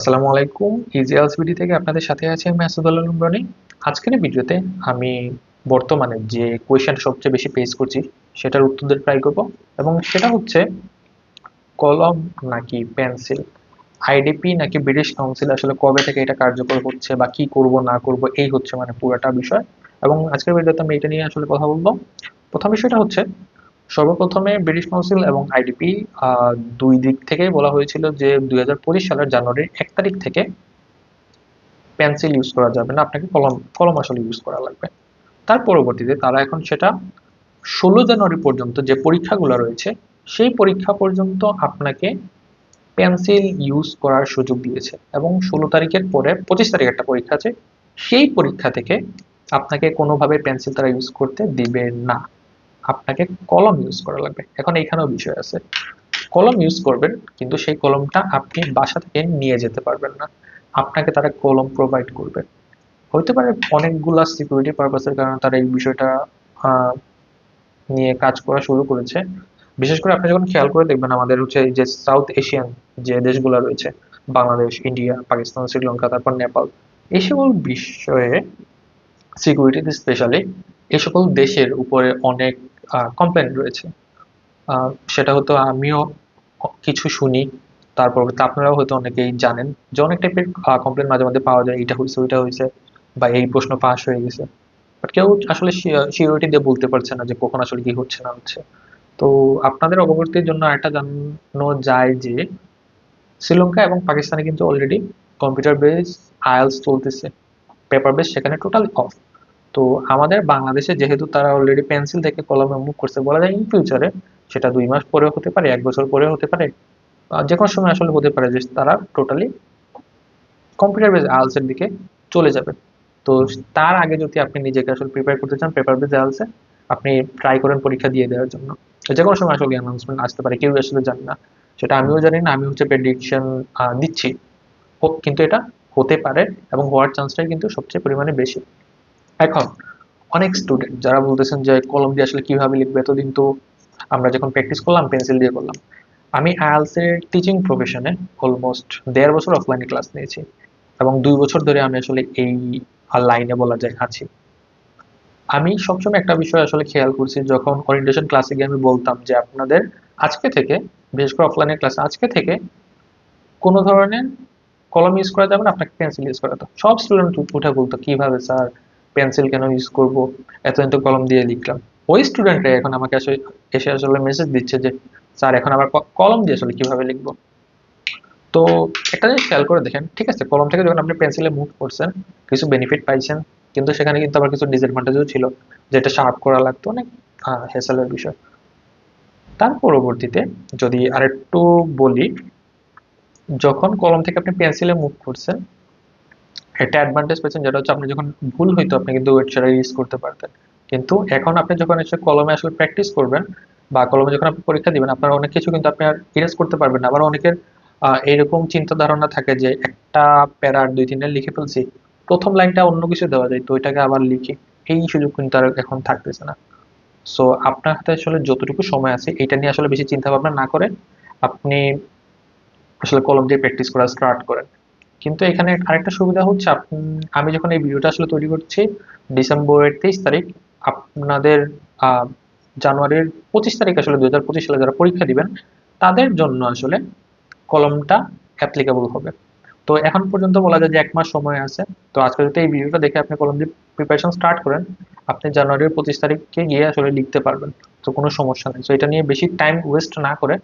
আসসালামু আলাইকুম। ইজি এলসবিডি থেকে আপনাদের সাথে আছে আমি আসাদুল আলম রনি আজকের ভিডিওতে আমি বর্তমানে যে কোয়েশ্চেন সবচেয়ে বেশি পেজ করছি, সেটার উত্তর দিয়ে ট্রাই করব এবং সেটা হচ্ছে কলম নাকি পেন্সিল আইডিপি নাকি ব্রিটিশ কাউন্সিল আসলে কবে থেকে এটা কার্যকর হচ্ছে বা কি করব, না করব, এই হচ্ছে মানে পুরোটা বিষয়। এবং আজকের ভিডিওতে আমি এটা নিয়ে আসলে কথা বলব। প্রথম বিষয়টা হচ্ছে সর্বপ্রথমে ব্রিটিশ কাউন্সিল এবং আইডিপি দুই দিক থেকে বলা হয়েছিল যে দুই হাজার পঁচিশ সালের জানুয়ারির এক তারিখ থেকে পেন্সিল ইউজ করা যাবে না, আপনাকে কলম কলম আসলে ইউজ করা লাগবে। তার পরবর্তীতে তারা এখন সেটা ষোলো জানুয়ারি পর্যন্ত যে পরীক্ষাগুলো রয়েছে, সেই পরীক্ষা পর্যন্ত আপনাকে পেন্সিল ইউজ করার সুযোগ দিয়েছে এবং ষোলো তারিখের পরে, পঁচিশ তারিখ একটা পরীক্ষা আছে, সেই পরীক্ষা থেকে আপনাকে কোনোভাবে পেন্সিল তারা ইউজ করতে দিবে না। আপনাকে কলম ইউজ করা লাগবে। এখন এইখানেও বিষয় আছে। কলম ইউজ করবেন, কিন্তু সেই কলমটা আপনি বাসা থেকে নিয়ে যেতে পারবেন না। আপনাকে তারা কলম প্রোভাইড করবে। হইতে পারে অনেকগুলা সিকিউরিটি পারপাসের কারণে তারা এই বিষয়টা নিয়ে কাজ করা শুরু করেছে। বিশেষ করে আপনি যখন খেয়াল করে দেখবেন, আমাদের হচ্ছে যে সাউথ এশিয়ান যে দেশগুলো রয়েছে, বাংলাদেশ ইন্ডিয়া পাকিস্তান শ্রীলঙ্কা তারপর নেপাল এই সকল বিষয়ে সিকিউরিটিতে স্পেশালি এই সকল দেশের উপরে অনেক কমপ্লেন রয়েছে। সেটা হয়তো আমিও কিছু শুনি, তারপর আপনারাও হয়তো অনেকেই জানেন যে অনেক টাইপের কমপ্লেন মাঝে মাঝে পাওয়া যায়, এটা হয়েছে, ওইটা হয়েছে বা এই প্রশ্ন পাস হয়ে গেছে। বাট কেউ আসলে সিওরিটি দিয়ে বলতে পারছে না যে কখন আসলে কি হচ্ছে না হচ্ছে। তো আপনাদের অবগতির জন্য একটা জানানো যায় যে, শ্রীলঙ্কা এবং পাকিস্তানে কিন্তু অলরেডি কম্পিউটার বেস আইএলস চলতেছে। পেপার বেস সেখানে টোটালি অফ তো আমাদের বাংলাদেশে যেহেতু তারা অলরেডি পেন্সিল থেকে কলমে মুভ করছে, বলা যায় ইন ফিউচারে সেটা দুই মাস পরেও হতে পারে, এক বছর পরেও হতে পারে যে কোনো সময় আসলে হতে পারে যে তারা টোটালি কম্পিউটার বেস আইএলস এর দিকে চলে যাবে। তো তার আগে যদি আপনি নিজেকে আসলে প্রিপেয়ার করতে চান পেপার বেস আইএলস এ আপনি ট্রাই করেন পরীক্ষা দিয়ে দেওয়ার জন্য। যে কোনো সময় আসলে অ্যানাউন্সমেন্ট আসতে পারে, কেউ আসলে জানে না। সেটা আমিও জানি না, আমি হচ্ছে প্রেডিকশন দিচ্ছি। হোক, কিন্তু এটা হতে পারে এবং হওয়ার চান্সটাই কিন্তু সবচেয়ে পরিমাণে বেশি। এখন অনেক স্টুডেন্ট যারা বলতেছেন যে কলম দিয়ে আসলে কীভাবে লিখবে, এতদিন তো আমরা যখন প্র্যাকটিস করলাম পেন্সিল দিয়ে করলাম। আমি আইএলস এর টিচিং প্রফেশনে অলমোস্ট দেড় বছর অফলাইনে ক্লাস নিয়েছি এবং দুই বছর ধরে আমি আসলে এই লাইনে বলা যায় আছি। আমি সবসময় একটা বিষয় আসলে খেয়াল করছি, যখন ওরিয়েন্টেশন ক্লাসে গিয়ে আমি বলতাম যে আপনাদের আজকে থেকে, বিশেষ করে অফলাইনের ক্লাসে আজকে থেকে কোনো ধরনের কলম ইউজ করা যাবে না, আপনাকে পেন্সিল ইউজ করা তো সব স্টুডেন্ট উঠে বলতো কীভাবে স্যার পেন্সিল কেন ইউজ করব? এতদিন তো কলম দিয়ে লিখলাম। ওই স্টুডেন্টরা এখন আমাকে আসলে, এসে আসলে মেসেজ দিচ্ছে যে, স্যার, এখন আবার কলম দিয়ে আসলে কীভাবে লিখব? তো একটা জিনিস খেয়াল করে দেখেন, ঠিক আছে, কলম থেকে যখন আপনি পেন্সিলে মুভ করছেন, কিছু বেনিফিট পাইছেন, কিন্তু সেখানে কিন্তু আবার কিছু ডিসঅ্যাডভান্টেজও ছিল যেটা শার্প করা লাগতো, অনেক হেসেলের বিষয়। তার পরবর্তীতে যদি আরেকটু বলি, যখন কলম থেকে আপনি পেন্সিলে মুভ করছেন একটা অ্যাডভান্টেজ পেয়েছেন যেটা হচ্ছে আপনি যখন ভুল হইতো আপনি কিন্তু ওয়েট ছাড়া ইউজ করতে পারতেন। কিন্তু এখন আপনি যখন এসে কলমে আসলে প্র্যাকটিস করবেন বা কলমে যখন আপনি পরীক্ষা দিবেন আপনার অনেক কিছু কিন্তু আপনি আর ইরেজ করতে পারবেন না। আবার অনেকের আহ, এইরকম চিন্তা ধারণা থাকে যে একটা প্যারার দুই তিনটা লিখে ফেলছি প্রথম লাইনটা অন্য কিছু দেওয়া যায় তো ওইটাকে আবার লিখি এই সুযোগ কিন্তু আর এখন থাকতেছে না। সো আপনার হাতে আসলে যতটুকু সময় আছে এটা নিয়ে আসলে বেশি চিন্তা ভাবনা না করে আপনি আসলে কলম দিয়ে প্র্যাকটিস করা স্টার্ট করেন। কিন্তু এখানে আরেকটা সুবিধা হচ্ছে আমি যখন এই ভিডিওটা আসলে তৈরি করছি ডিসেম্বরের তেইশ তারিখ, আপনাদের জানুয়ারির পঁচিশ তারিখ আসলে দুই হাজার পঁচিশ সালে যারা পরীক্ষা দিবেন, তাদের জন্য আসলে কলমটা অ্যাপ্লিকেবল হবে। তো এখন পর্যন্ত বলা যায় যে এক মাস সময় আছে। তো আজকে যদি এই ভিডিওটা দেখে আপনি কলম দিয়ে প্রিপারেশন স্টার্ট করেন, আপনি জানুয়ারির পঁচিশ তারিখে গিয়ে আসলে লিখতে পারবেন। তো কোনো সমস্যা নেই। তো এটা নিয়ে বেশি টাইম ওয়েস্ট না করে,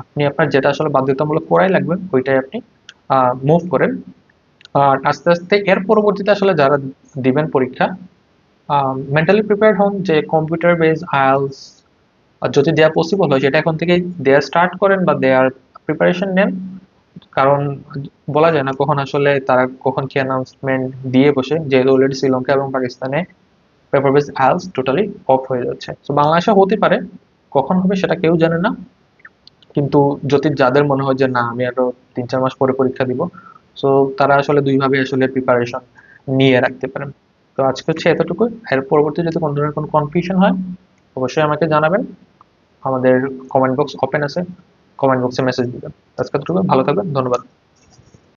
আপনি আপনার যেটা আসলে বাধ্যতামূলক করাই লাগবে, ওইটাই আপনি মুভ করেন। আর আস্তে আস্তে এর পরবর্তীতে আসলে যারা দিবেন পরীক্ষা মেন্টালি প্রিপেয়ার্ড হন যে কম্পিউটার বেস আইএলস যদি দেওয়া পসিবল হয়, সেটা এখন থেকে দেওয়া স্টার্ট করেন বা দেওয়ার প্রিপারেশন নেন। কারণ বলা যায় না কখন আসলে তারা কখন কি অ্যানাউন্সমেন্ট দিয়ে বসে, যেহেতু অলরেডি শ্রীলঙ্কা এবং পাকিস্তানে paper base IELTS totally off হয়ে যাচ্ছে। তো বাংলাদেশে হতে পারে, কখন হবে সেটা কেউ জানে না। কিন্তু যদি যাদের মনে হয় যে না, আমি আরও তিন, চার মাস পরে পরীক্ষা দিব। সো তারা আসলে দুইভাবে আসলে প্রিপারেশন নিয়ে রাখতে পারেন। তো আজকে হচ্ছে এতটুকু এর পরবর্তী যদি কোনো ধরনের কোনো কনফিউশন হয়, অবশ্যই আমাকে জানাবেন। আমাদের কমেন্ট বক্স ওপেন আছে। কমেন্ট বক্সে মেসেজ দিবেন। আজকে এতটুকু ভালো থাকবেন। ধন্যবাদ।